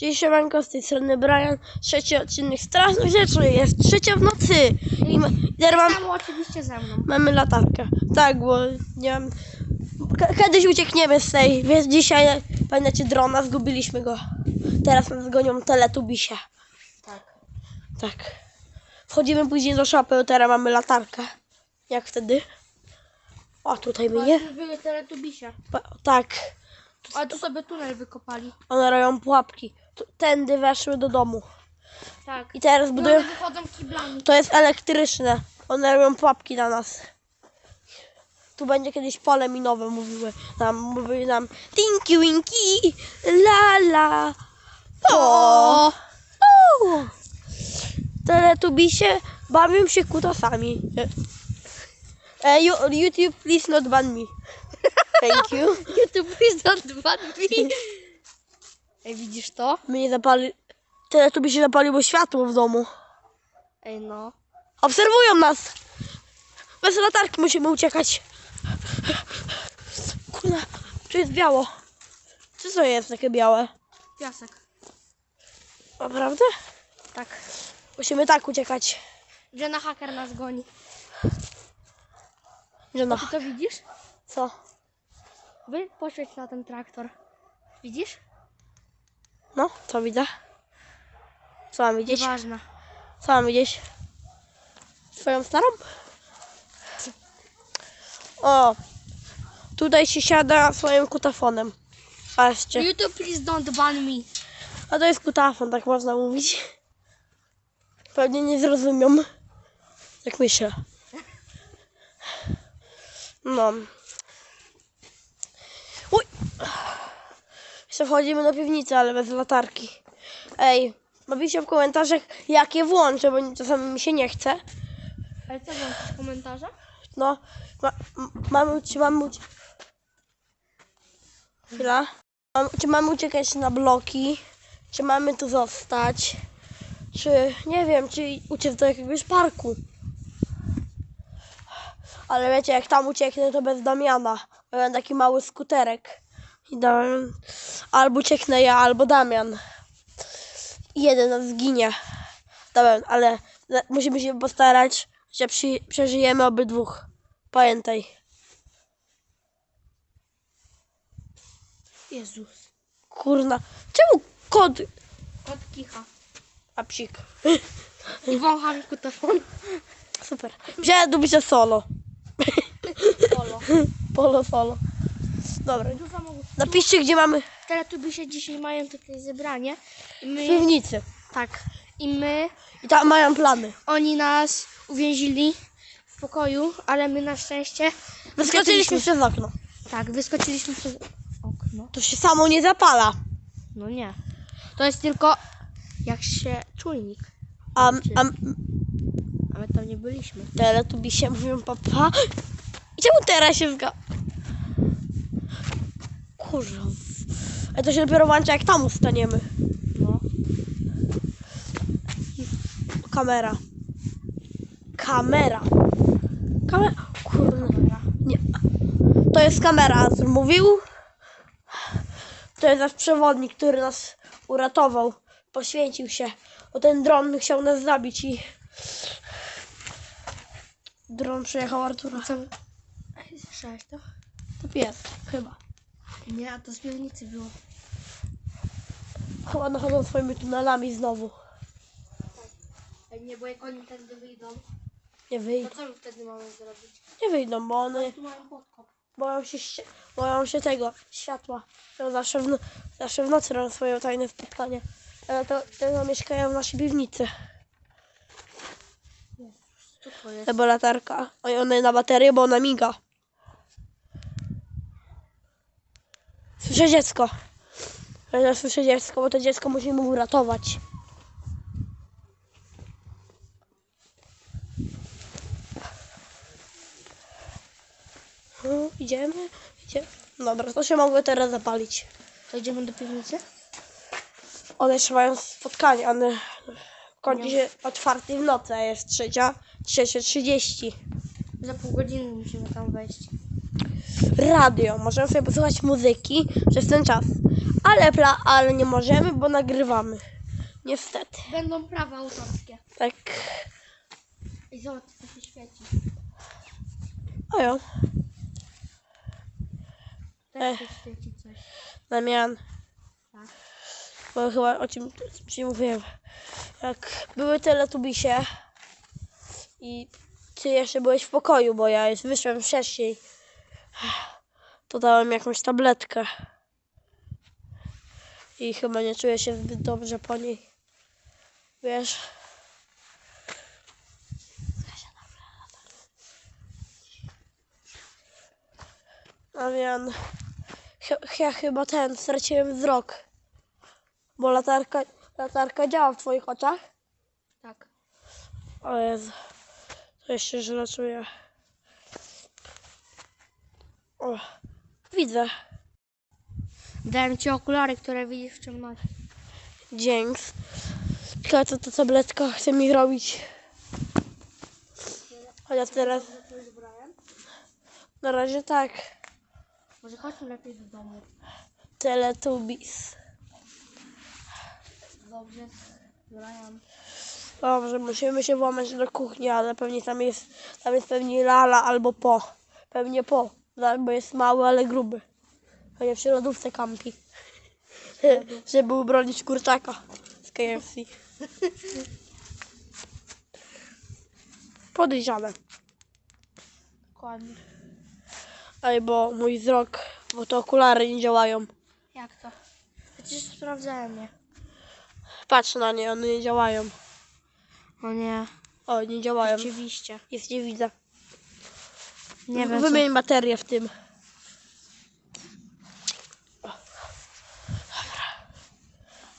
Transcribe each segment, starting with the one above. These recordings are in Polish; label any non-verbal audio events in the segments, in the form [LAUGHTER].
Cześć siemanko, z tej strony Brian. Trzeci odcinek Strasznych Rzeczy. Jest trzecia w nocy. I ma, mam, Samo oczywiście ze mną. mamy latarkę. Tak, bo nie mam... K- kiedyś uciekniemy z tej, więc dzisiaj, pamiętacie drona, zgubiliśmy go. Teraz nas gonią teletubisie. Tak. Tak. Wchodzimy później do szopy, teraz mamy latarkę. Jak wtedy? O, tutaj myje. Właśnie były teletubisie. Pa- Tak. Ale tu sobie tunel wykopali. One robią pułapki. Tędy weszły do domu. Tak. I teraz budują... one wychodzą kiblami. To jest elektryczne. One robią pułapki na nas. Tu będzie kiedyś pole minowe, mówiły nam. Mówiły nam Tinky Winky, la la, po. O. Teletubisie bawią się kutasami. E, you, YouTube, please not ban me. Thank you. [LAUGHS] YouTube is not dwa dni. Ej, widzisz to? My nie zapali... Teletubisie zapaliło światło w domu. Ej, no. Obserwują nas! Bez latarki musimy uciekać. Kurna, tu jest biało. Co to jest takie białe? Piasek. Naprawdę? Tak. Musimy tak uciekać. Że na haker nas goni. Że no. Ty to widzisz? Co? Wy poświeć na ten traktor. Widzisz? No, co widzę? Co mam widzieć? Nieważne. Co mam widzieć? Twoją starą? O! Tutaj się siada swoim kutafonem. Patrzcie. YouTube please don't ban me. A to jest kutafon, tak można mówić. Pewnie nie zrozumią. Jak myślę. No. Jeszcze wchodzimy do piwnicy, ale bez latarki. Ej, napiszcie w komentarzach, jakie włączę, bo czasami mi się nie chce. Ale co włączysz komentarze? No, ma, m- mamy, czy mamy... ucie- Chwila. Mam, czy mamy uciekać na bloki? Czy mamy tu zostać? Czy, nie wiem, czy uciec do jakiegoś parku? Ale wiecie, jak tam ucieknę, to bez Damiana. Bo Mam taki mały skuterek. I Damian, albo ucieknę ja, albo Damian. Jeden nas zginie. Damian, ale musimy się postarać, że przy, przeżyjemy obydwóch. Pamiętaj. Jezus. Kurna. Czemu kod... Kot kicha. A psik. I wącha mi kutafon. Super. Wziąłem do bycia solo. Polo. Polo solo. Dobra. Tu samochód. Napiszcie, gdzie mamy Teletubisie dzisiaj mają takie zebranie. I my... piwnicy. Tak. I my... I tam mają plany. Oni nas uwięzili w pokoju, ale my na szczęście... Wyskoczyliśmy przez okno. Tak, wyskoczyliśmy przez okno. To się samo nie zapala. No nie. To jest tylko jak się czujnik. A, a A my tam nie byliśmy. teletubisie mówią papa. I czemu teraz się zga... Kurwa. A to się dopiero włącza, jak tam ustaniemy. No. Kamera. Kamera. Kamera. Kurwa. Nie. To jest kamera, mówił. To jest nasz przewodnik, który nas uratował. Poświęcił się. Bo ten dron chciał nas zabić i... Dron przyjechał Artura. Co? Słyszałeś to? To pies, chyba. Nie, a to z piwnicy było. Chyba nachodzą swoimi tunelami znowu. Ej, nie, bo jak oni wtedy wyjdą, Nie to wyjdą. co my wtedy mamy zrobić? Nie wyjdą, bo one Tu mają podkop. boją się, boją się tego, światła. To zawsze w, no- zawsze w nocy robią swoje tajne spotkanie. Ale to, to mieszkają w naszej piwnicy. Co to jest? Albo latarka. Oj, ona jest na baterię, bo ona miga. Słyszę dziecko. Ja słyszę dziecko, bo to dziecko musimy uratować. No, idziemy, idziemy. Dobra, to się mogło teraz zapalić. To idziemy do piwnicy? One jeszcze mają spotkanie, one kończy się o czwartej w nocy, a jest trzecia, trzecia trzydzieści. Za pół godziny musimy tam wejść. Radio. Możemy sobie posłuchać muzyki przez ten czas. Ale, pla, ale nie możemy, bo nagrywamy. Niestety. Będą prawa autorskie. Tak. I zobacz, co się świeci. Ojo, Też się świeci coś. Damian. Tak. Bo chyba o czym ci mówiłem. Jak były teletubisie i ty jeszcze byłeś w pokoju, bo ja już wyszłem wcześniej, to dałem jakąś tabletkę. I chyba nie czuję się zbyt dobrze po niej. Wiesz? Damian, ch- ja chyba ten, straciłem wzrok. Bo latarka, latarka działa w twoich oczach? Tak. O Jezu, to jeszcze źle czuję. O, widzę. Dałem ci okulary, które widzisz w ciemności. Dzięki. Tylko co ta tabletka chce mi robić? Chociaż teraz, na razie tak. Może chodźmy lepiej do domu. Teletubbies. Dobrze. Brian. Dobrze, musimy się włamać do kuchni, ale pewnie tam jest, tam jest pewnie Lala albo Po. Pewnie Po, bo jest mały, ale gruby. Pewnie przy lodówce kampi. [LAUGHS] Żeby ubronić kurczaka z KFC. Podejrzane. Dokładnie. Ej, bo mój wzrok, bo to okulary nie działają. Jak to? Przecież sprawdzałem je. Patrz na nie, one nie działają. O nie. O, nie działają. Rzeczywiście. Jest nie widzę. Nie wiem. Wymień baterię w tym.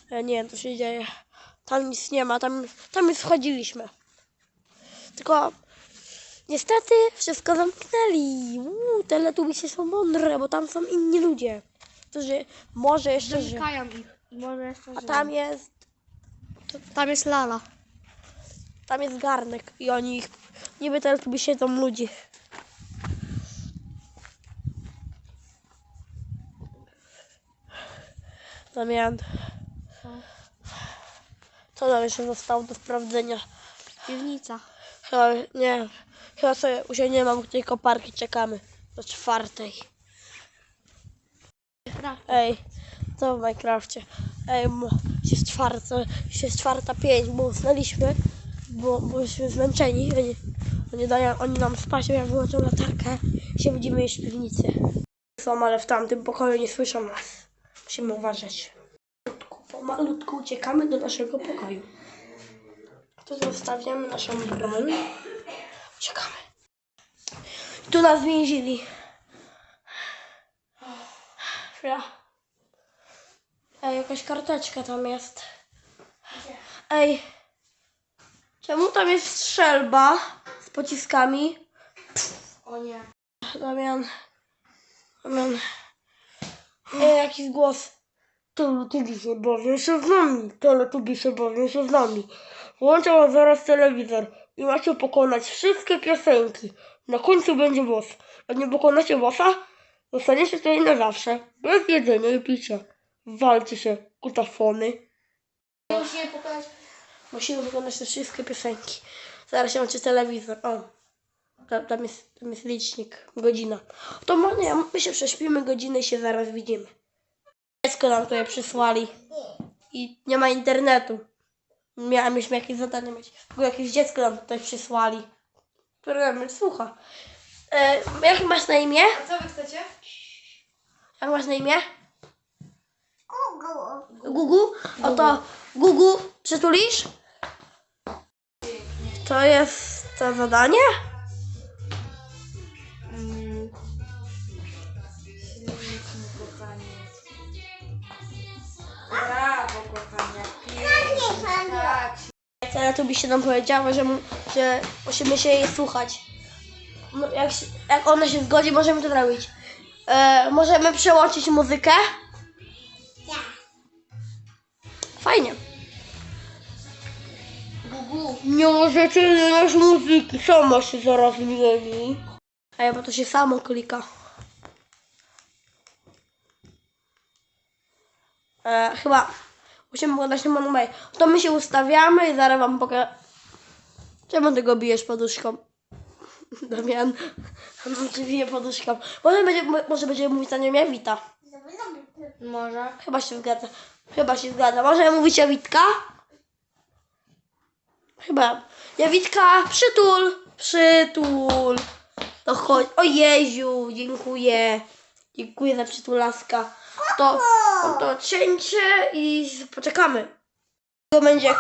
Ja nie wiem, co się dzieje. Tam nic nie ma, tam, tam już wchodziliśmy. Tylko niestety wszystko zamknęli. Uuu, teletubisie są mądre, bo tam są inni ludzie, którzy może jeszcze co? żyją. Ich. Może jeszcze A tam jest, Tam jest lala. tam jest garnek i oni ich, niby teletubisie są ludzi. Damian, Co? nam jeszcze zostało do sprawdzenia? Piwnica. Chyba, nie, chyba sobie usiądziemy obok tej koparki, czekamy do czwartej. Ej, co w Minecrafcie? Ej, mo, jest czwarta, jest czwarta pięć, bo usnęliśmy, bo, bo jesteśmy zmęczeni. Oni, oni, dają, oni nam spać, jak wyłączą latarkę i się będziemy jeść w piwnicy. Są, ale w tamtym pokoju nie słyszą nas. Musimy uważać. Pomalutku, pomalutku uciekamy do naszego pokoju. Tu zostawiamy naszą broń. Uciekamy. Tu nas więzili. Chwila. Ej, jakaś karteczka tam jest. Ej. Czemu tam jest strzelba z pociskami? O nie. Damian. Damian. Ej, jakiś głos. Teletubi się bawią się z nami. Teletubi się bawią się z nami. Włączam zaraz telewizor i macie pokonać wszystkie piosenki. Na końcu będzie boss. Jak nie pokonacie bossa, zostaniecie tutaj na zawsze. Bez jedzenia i picia. Walcie się, kutafony. Musimy pokonać. Musimy wykonać te wszystkie piosenki. Zaraz się macie telewizor. O. Tam, tam, jest, tam jest licznik. Godzina. To nie, my się prześpimy godzinę i się zaraz widzimy. Dziecko nam tutaj przysłali. I nie ma internetu. Miałem już jakieś zadanie mieć. Tylko jakieś dziecko nam tutaj przysłali. Mnie słucha. E, jak masz na imię? A co wy chcecie? Jak masz na imię? Gugu. Gugu? Oto Gugu, przytulisz? To jest to zadanie? By się nam powiedziało, że, że musimy się jej słuchać. No, jak, się, jak ona się zgodzi, możemy to zrobić. E, możemy przełączyć muzykę? Fajnie. Gugu. Nie możecie zmieniać muzyki, sama się zaraz zmieni. Ej, bo to się samo klika. E, chyba musimy pogadać na numer. To my się ustawiamy i zaraz wam pokażę. Czemu ty go bijesz poduszką? [LAUGHS] Damian, [LAUGHS] on ci bije poduszką. Może, będzie, może będziemy mówić na nią Jawita. Może. Chyba się zgadza. Chyba się zgadza. Może mówić Jawitka? Chyba. Jawitka, przytul, przytul. To chodź. O Jeziu, dziękuję. Dziękuję za przytulaska. To, to cięcie i poczekamy. To będzie...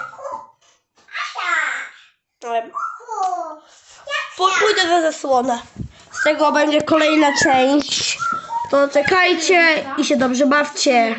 Pójdę za zasłonę. Z tego będzie kolejna część. To czekajcie i się dobrze bawcie.